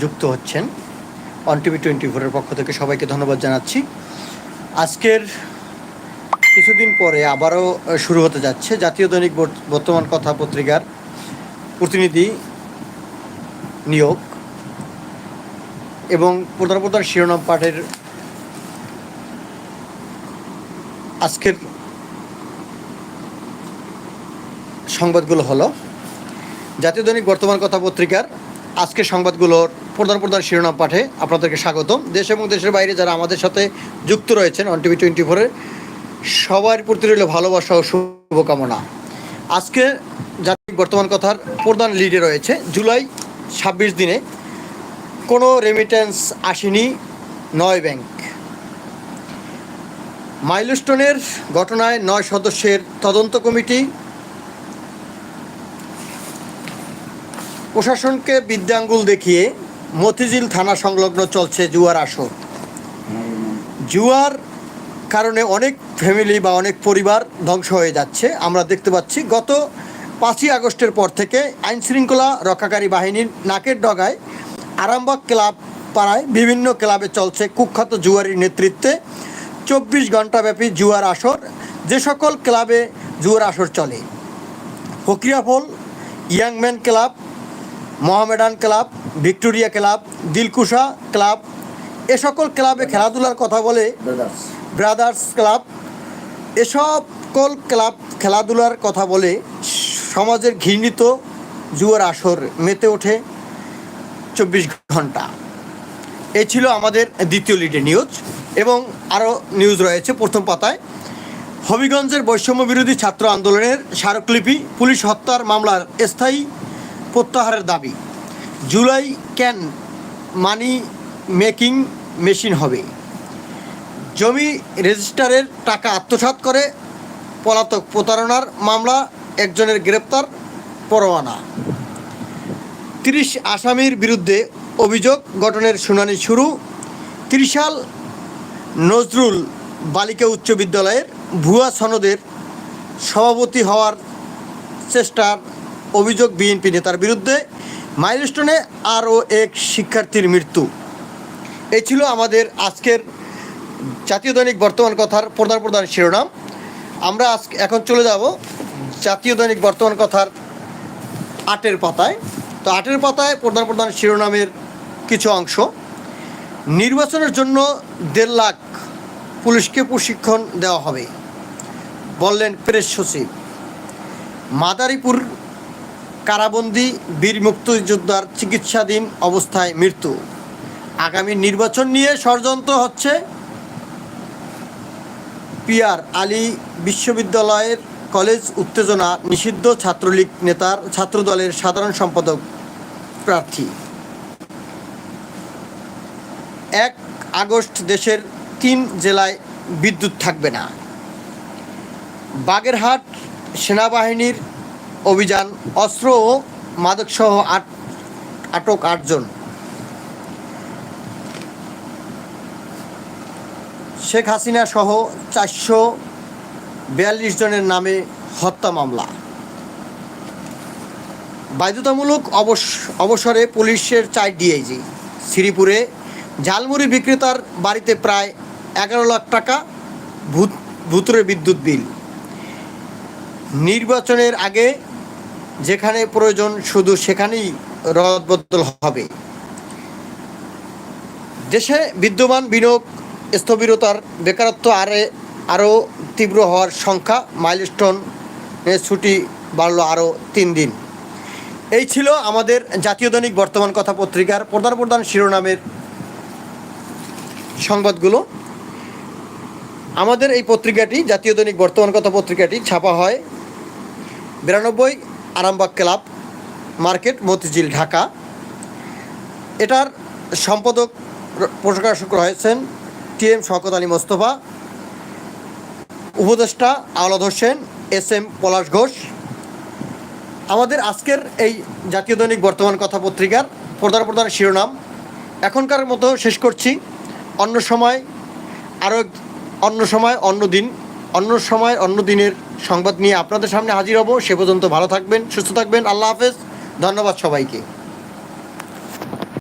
যুক্ত হচ্ছেন on TV twenty ফোরের পক্ষ থেকে সবাইকে ধন্যবাদ জানাচ্ছি। আজকের কিছুদিন পরে আবারও শুরু হতে যাচ্ছে জাতীয় দৈনিক বর্তমান কথা পত্রিকার প্রতিনিধি নিয়োগ এবং প্রধান প্রধান শিরোনাম পাঠের আজকের সংবাদগুলো হলো, জাতীয় দৈনিক বর্তমান কথা পত্রিকার আজকের সংবাদগুলোর প্রধান প্রধান শিরোনাম পাঠে আপনাদেরকে স্বাগতম। দেশ এবং দেশের বাইরে যারা আমাদের সাথে যুক্ত রয়েছেন অন টিভি টোয়েন্টি ফোরের সবার প্রতি রইল ভালোবাসা ও শুভকামনা। আজকে জাতীয় বর্তমান কথার প্রধান লিডে রয়েছে। জুলাই ছাব্বিশ দিনে কোনো রেমিটেন্স আসেনি নয় ব্যাংক মাইলস্টোনের ঘটনায় নয় সদস্যের তদন্ত কমিটি প্রশাসনকে বিদ্যাঙ্গুল দেখিয়ে মতিঝিল থানা সংলগ্ন চলছে জুয়ার আসর। জুয়ার কারণে অনেক ফ্যামিলি বা অনেক পরিবার ধ্বংস হয়ে যাচ্ছে। আমরা দেখতে পাচ্ছি, গত পাঁচই আগস্টের পর থেকে আইন শৃঙ্খলা রক্ষাকারী বাহিনীর নাকের ডগায় আরামবাগ ক্লাব পাড়ায় বিভিন্ন ক্লাবে চলছে কুখ্যাত জুয়ারির নেতৃত্বে চব্বিশ ঘন্টাব্যাপী জুয়ার আসর। যে সকল ক্লাবে জুয়ার আসর চলে, Fakirapool, ইয়াংম্যান club Mohammedan club Victoria club Dilkusha club এ সকল ক্লাবে খেলাধুলার কথা বলে ব্রাদার্স ক্লাব এ সকল ক্লাব খেলাধুলার কথা বলে সমাজের ঘৃণিত জুয়ার আসর মেতে ওঠে চব্বিশ ঘণ্টা। এ ছিল আমাদের দ্বিতীয় লিডে নিউজ এবং আরও নিউজ রয়েছে প্রথম পাতায়। হবিগঞ্জের বৈষম্য বিরোধী ছাত্র আন্দোলনের স্মারকলিপি পুলিশ হত্যার মামলার স্থায়ী প্রত্যাহারের দাবি। July can money making machine হবে? জমি রেজিস্টারের টাকা আত্মসাৎ করে পলাতক প্রতারণার মামলা, একজনের গ্রেপ্তার, পরোয়ানা। তিরিশ আসামির বিরুদ্ধে অভিযোগ গঠনের শুনানি শুরু। ত্রিশাল নজরুল বালিকা উচ্চ বিদ্যালয়ের ভুয়া সনদের সভাপতি হওয়ার চেষ্টার অভিযোগ বিএনপি নেতার বিরুদ্ধে মাইলস্টোনে আরও এক শিক্ষার্থীর মৃত্যু। এই ছিল আমাদের আজকের জাতীয় দৈনিক বর্তমান কথার প্রধান প্রধান শিরোনাম। আমরা আজ এখন চলে যাব জাতীয় দৈনিক বর্তমান কথার আটের পাতায়। তো আটের পাতায় প্রধান প্রধান শিরোনামের কিছু অংশ। নির্বাচনের জন্য দেড় লাখ পুলিশকে প্রশিক্ষণ দেওয়া হবে, বললেন প্রেস সচিব। মাদারীপুর কারাবন্দি বীর মুক্তিযোদ্ধার চিকিৎসাধীন অবস্থায় মৃত্যু। আগামী নির্বাচন নিয়ে ষড়যন্ত্র হচ্ছে পিয়ার আলী বিশ্ববিদ্যালয়ের কলেজ উত্তেজনা নিষিদ্ধ ছাত্রলীগ নেতার ছাত্রদলের সাধারণ সম্পাদক প্রার্থী। এক আগস্ট দেশের তিন জেলায় বিদ্যুৎ থাকবে না। বাগেরহাট সেনাবাহিনীর অভিযান, অস্ত্র ও মাদকসহ আট আটক আটজন। শেখ হাসিনা সহ চারশো বিয়াল্লিশ জনের নামে হত্যা মামলা। বাধ্যতামূলক অবস অবসরে পুলিশের চার ডিআইজি শ্রীপুরে ঝালমুড়ি বিক্রেতার বাড়িতে প্রায় এগারো লাখ টাকা ভূত ভূতুরে বিদ্যুৎ বিল। নির্বাচনের আগে যেখানে প্রয়োজন শুধু সেখানেই রদবদল হবে। দেশে বিদ্যমান বিনিয়োগ স্থবিরতার বেকারত্ব আরে আরও তীব্র হওয়ার সংখ্যা মাইলস্টোন ছুটি বাড়ল আরও তিন দিন। এই ছিল আমাদের জাতীয় দৈনিক বর্তমান কথা পত্রিকার প্রধান প্রধান শিরোনামের সংবাদগুলো। আমাদের এই পত্রিকাটি, জাতীয় দৈনিক বর্তমান কথা পত্রিকাটি ছাপা হয় বিরানব্বই আরামবাগ ক্লাব, মার্কেট, মতিঝিল, ঢাকা। এটার সম্পাদক প্রকাশক রয়েছেন টি এম শওকত আলী মোস্তফা। উপদেষ্টা আওলাদ হোসেন, এস এম পলাশ ঘোষ। আমাদের আজকের এই জাতীয় দৈনিক বর্তমান কথা পত্রিকার প্রধান প্রধান শিরোনাম। এখনকার মতো শেষ করছি। অন্য সময়, আরও অন্য সময়, অন্য দিন। অন্য সময়, অন্য দিনের সংবাদ নিয়ে আপনাদের সামনে হাজির হব। সে পর্যন্ত ভালো থাকবেন, সুস্থ থাকবেন। আল্লাহ হাফেজ। ধন্যবাদ সবাইকে।